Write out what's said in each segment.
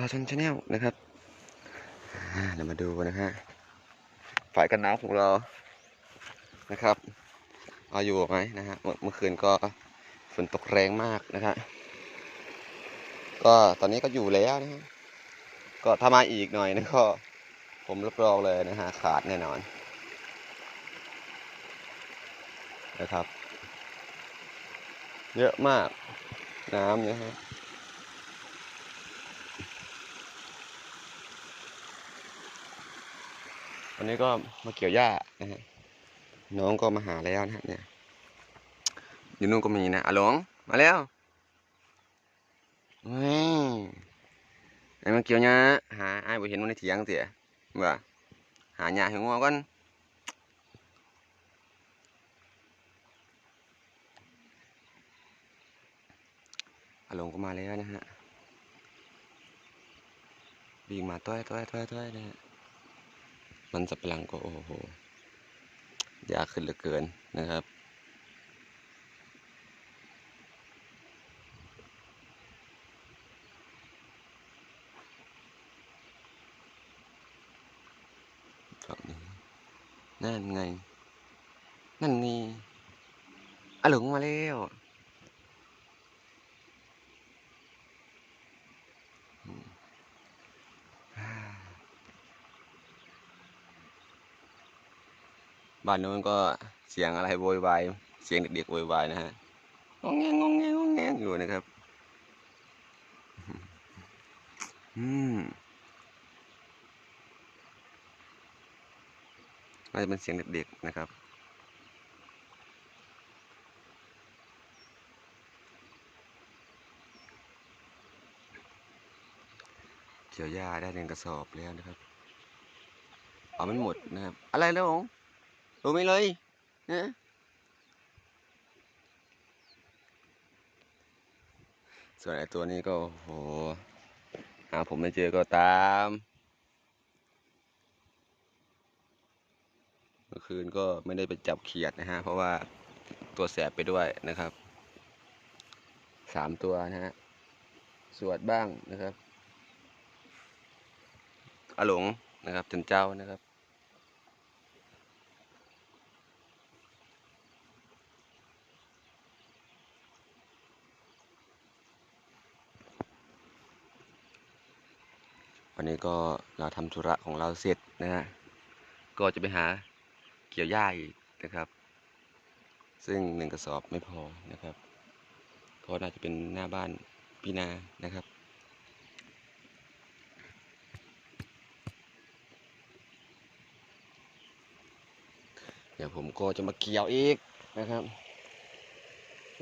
ลาชนชาแนลนะครับอ่าเดี๋ยวมาดูนะฮะฝ่ายกันนาวของเรานะครับ เอาอยู่ไหมนะฮะเมื่อเมื่อคืนก็ฝนตกแรงมากนะฮะก็ตอนนี้ก็อยู่แล้วนะฮะก็ถ้ามาอีกหน่อยนะก็ผมรับรองเลยนะฮะขาดแน่นอนนะครับ เยอะมากน้ำนะฮะ วันนี้ก็มาเกี่ยวหญ้านะฮะน้องก็มาหาแล้วนะฮะเนี่ยอยู่นู่นก็มีนะอาหลงมาแล้วเว้ยไอ้มาเกี่ยวหญ้าหาไอ้บ่เห็นมันในเถียงเสียว่าหาหญ้าให้งัวก่อนอาหลงก็มาแล้วนะฮะวิ่งมาต้อยต้อยต้อยต้อยนะฮะ มันสับปะหลังก็โอ้โห ยากขึ้นเหลือเกินนะครับ นั่นไง นั่นนี่อหลงมาแล้วอืมอ่า บ้านนู้นก็เสียงอะไรโวยวายเสียงเด็กๆโวยวายนะฮะงงแงงงงแงงงองแงงอยู่นะครับ อืมน่าจะเป็นเสียงเด็กๆนะครับเกี่ยวหญ้าได้หนึ่งกระสอบแล้วนะครับ เอาไม่หมดนะครับ อะไรแล้วหง ดูไม่เลยนะส่วนไอ้ตัวนี้ก็โอ้โหหาผมไม่เจอก็ตาม เมื่อคืนก็ไม่ได้ไปจับเขียดนะฮะ เพราะว่าตัวแสบไปด้วยนะครับ สามตัวนะฮะ สวดบ้างนะครับอหลงนะครับจันเจ้านะครับ วันนี้ก็เราทำธุระของเราเสร็จนะฮะก็จะไปหาเกี่ยวหญ้าอีกนะครับ ซึ่งหนึ่งกระสอบไม่พอนะครับก็น่าจะเป็นหน้าบ้านพี่นานะครับเดี๋ยวผมก็จะมาเกี่ยวอีกนะครับ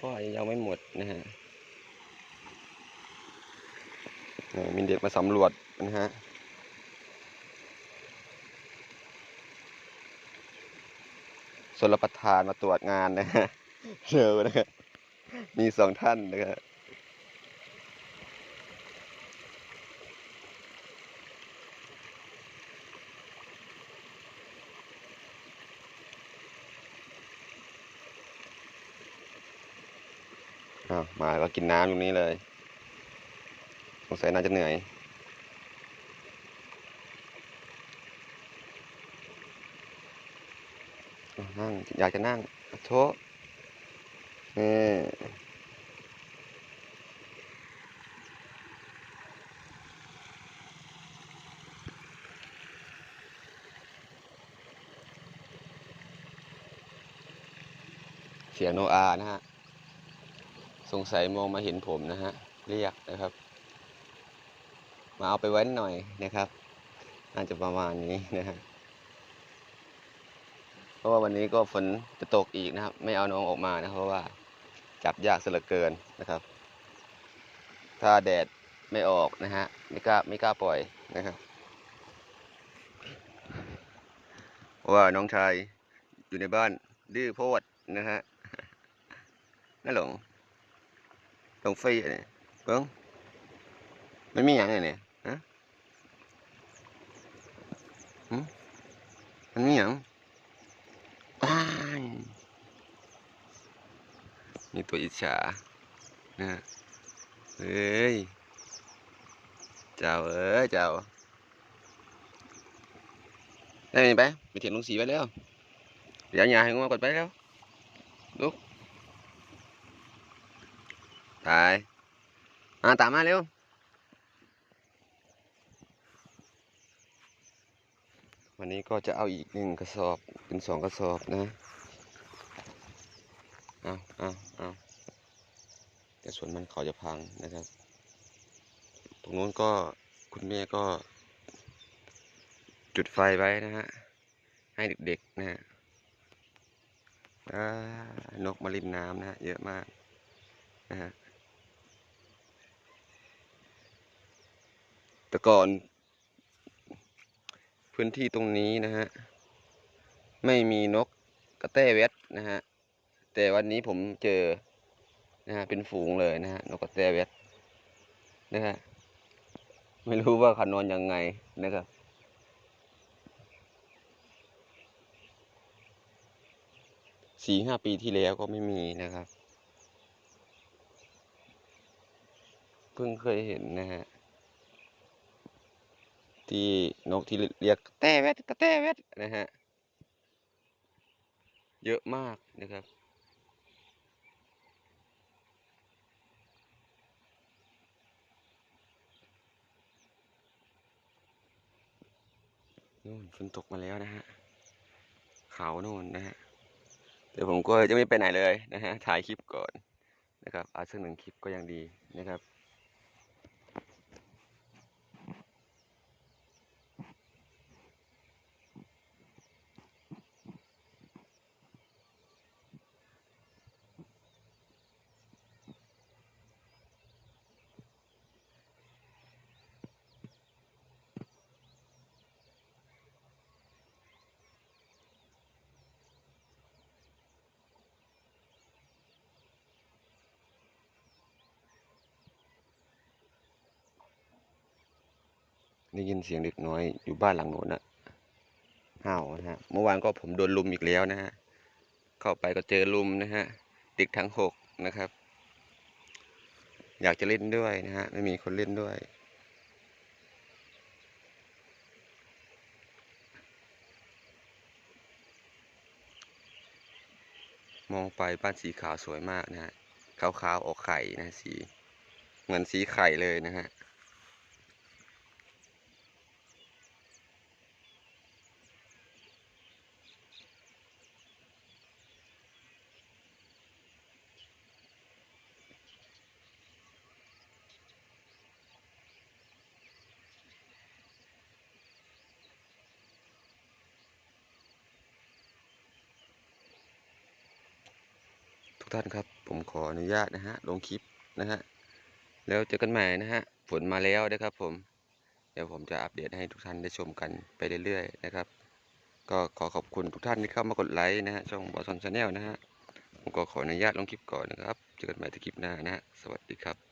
ก็ยังไม่หมดนะฮะ เออมีเด็กมาสำรวจนะฮะชนรประทานมาตรวจงานนะฮะเร็วนะฮะมีสองท่านนะครับอ้าวมาก็กินน้ำตรงนี้เลย สงสัยน่าจะเหนื่อย นั่ง อยากจะนั่งโชะนี่เสียงโนอานะฮะ สงสัยมองมาเห็นผมนะฮะ เรียกนะครับ มาเอาไปไว้หน่อยนะครับน่าจะประมาณนี้นะฮะเพราะว่าวันนี้ก็ฝนจะตกอีกนะครับ ไม่เอาน้องออกมานะเพราะว่าจับยากเสียเหลือเกินนะครับ ถ้าแดดไม่ออกนะฮะไม่กล้าไม่กล้าปล่อยนะครับเพราะว่าน้องชายอยู่ในบ้านดื้อโพดนะฮะน่าหลงหลงฟรีเนี่ยเบิ้งมันมีอย่างไรเนี่ย ฮะหึมันมีอย่างอ้ายมีตัวอิจฉานะฮะเฮ้ยเจ้าเอ้ยเจ้าไวันนี้ก็จะเอาอีกหนึ่งกระสอบเป็นสองกระสอบนะเอาเอาเอาแต่ส่วนมันเขาจะพังนะครับ ตรงนู้นก็คุณแม่ก็ จุดไฟไว้นะฮะ ให้เด็กๆนะฮะนกมารินน้ำนะฮะเยอะมากนะฮะแต่ก่อน พื้นที่ตรงนี้นะฮะ ไม่มีนกกระแต้เวทนะฮะ แต่วันนี้ผมเจอนะฮะเป็นฝูงเลยนะฮะนกกระแต้เวทนะฮะไม่รู้ว่าเขานอนยังไงนะครับสี่ห้าปีที่แล้วก็ไม่มีนะครับ เพิ่งเคยเห็นนะฮะ ที่นกที่เรียกแต้แวดแต้แวดนะฮะ เยอะมากนะครับ นู่นฝนตกมาแล้วนะฮะ เขาโน่นนะฮะ เดี๋ยวผมก็จะไม่ไปไหนเลยนะฮะ ถ่ายคลิปก่อนนะครับอาสักหนึ่งคลิปก็ยังดีนะครับ ได้ยินเสียงเด็กน้อยอยู่บ้านหลังโน้นนะห่าวนะฮะ เมื่อวานก็ผมโดนลุมอีกแล้วนะฮะ เข้าไปก็เจอลุมนะฮะ เด็กทั้งหกนะครับ อยากจะเล่นด้วยนะฮะ ไม่มีคนเล่นด้วยมองไปบ้านสีขาวสวยมากนะฮะขาวๆออกไข่นะสี เหมือนสีไข่เลยนะฮะ ทุกท่านครับ ผมขออนุญาตนะฮะลงคลิปนะฮะแล้วเจอกันใหม่นะฮะฝนมาแล้วนะครับผม เดี๋ยวผมจะอัปเดตให้ทุกท่านได้ชมกันไปเรื่อยๆนะครับ ก็ขอขอบคุณทุกท่านที่เข้ามากดไลค์นะฮะช่องบอสซอนชาแนลนะฮะผมก็ขออนุญาตลงคลิปก่อนนะครับเจอกันใหม่ที่คลิปหน้านะฮะสวัสดีครับ